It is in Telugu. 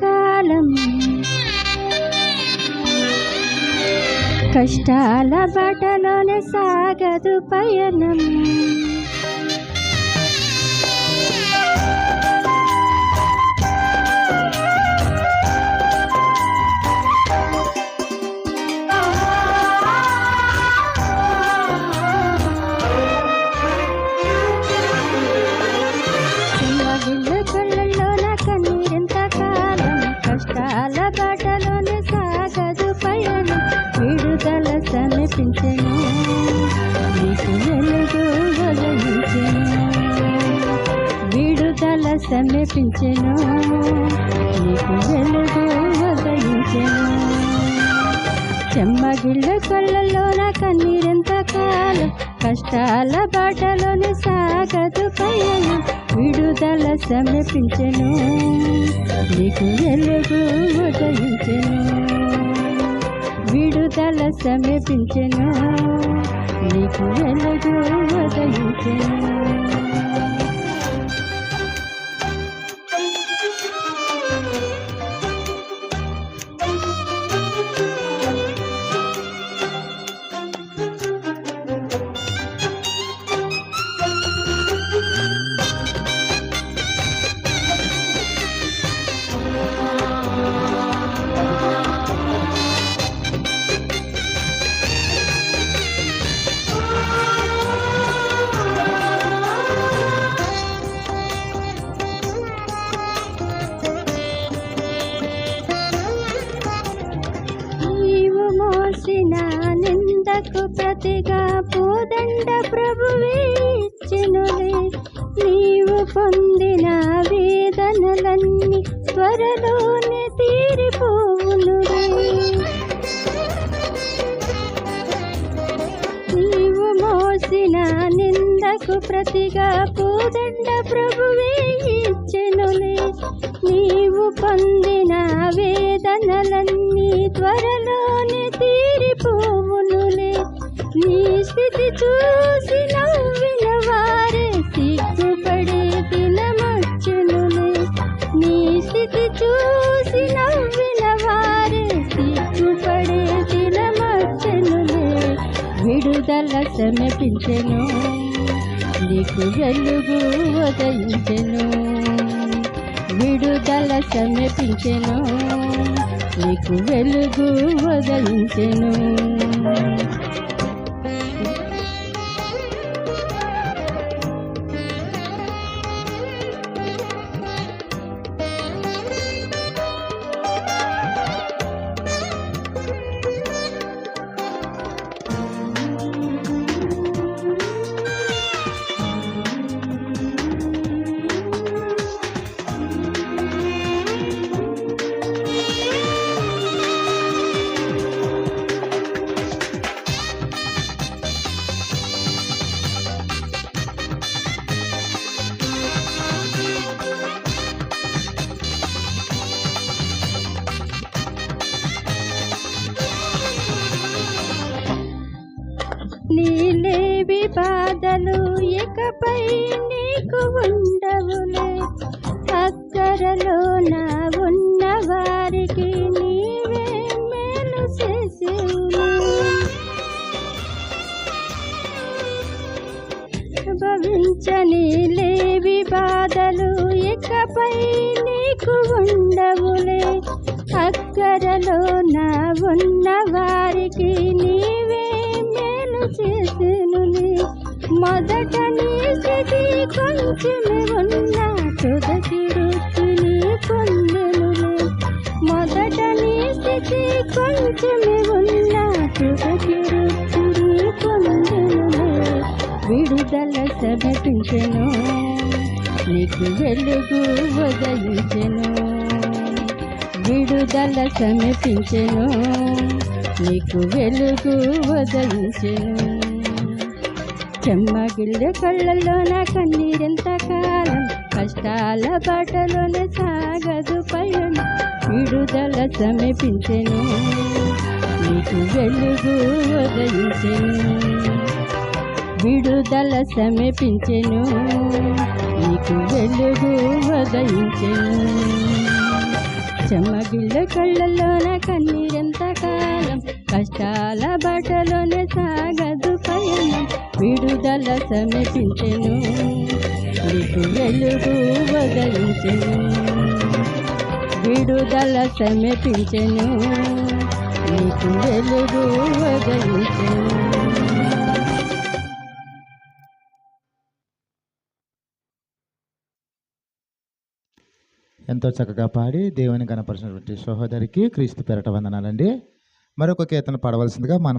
కాలం కష్టాల బాటలోనే సాగదు పయనం సమీపించెను నీకు వెలుగు ఉదయించెను. చెమ్మగిళ్ళ కళ్ళల్లో నా కన్నీరెంత కాలం కష్టాల బాటలోని సాగదు పయనం విడుదల సమీపించెను నీకు వెలుగు ఉదయించెను. విడుదల సమీపించెను నీకు వెలుగు ఉదయించెను. నిందకు ప్రతిగా పూదండ ప్రభువే ఇచ్చినులే నీవు పొందిన వేదనలన్నీ త్వరలోనే తీరిపోవునులే నీవు మోసిన నిందకు ప్రతిగా పూదండ ప్రభువేచ్చినులే నీవు పొందిన వేదనలన్నీ త్వరలో చూసి నవ్విన వారే సిగ్గుపడే దినమచ్చునులే నీ స్థితి చూసి నవ్విన వారే సిగ్గుపడే దినమచ్చునులే విడుదల సమర్పించెను నీకు వెలుగు ఉదయించెను. విడుదల సమర్పించెను నీకు వెలుగు ఉదయించెను. ఇవి బాధలు ఇకపై నీకు ఉండవులే. అక్కరలో నా ఉన్న వారికి నీవే మేలు చేసేవులే. భవించని లేవి బాధలు ఇకపై నీకు ఉండవులే. అక్కరలో నా ఉన్న వారికి నీవే మేలు చేసి మొదట నీ స్థితి కొంచెమే ఉన్నా తుదకి రుచిని పొందెనులే మొదట నీ స్థితి కొంచెమే ఉన్నా తుదకి రుచిని పొందెనులే విడుదల సమర్పించెను. నీకు వెలుగు ఉదయించెను. విడుదల సమర్పించెను. నీకు వెలుగు ఉదయించెను. చెమ్మగిళ్ళ కళ్ళల్లో నా కన్నీరెంత కాలం? కష్టాల బాటలోనే సాగదు పయన. విడుదల సమీపించెను. నీకు వెలుగు ఉదయించెను. విడుదల సమీపించెను. నీకు వెలుగు ఉదయించెను. చెమ్మగిళ్ళ కళ్ళల్లోన కన్నీరెంత కాలం కష్టాల బాటలోనే సాగదు పయనం. విడుదల సమీపించెను నీకు వెలుగు వదలించెను. విడుదల సమీపించెను నీకు వెలుగు వదలించెను. ఎంతో చక్కగా పాడి దేవుని కనపరిచినటువంటి సహోదరికి క్రీస్తు పెరట వందనాలండి. మరొక కీర్తన పాడవలసిందిగా మనం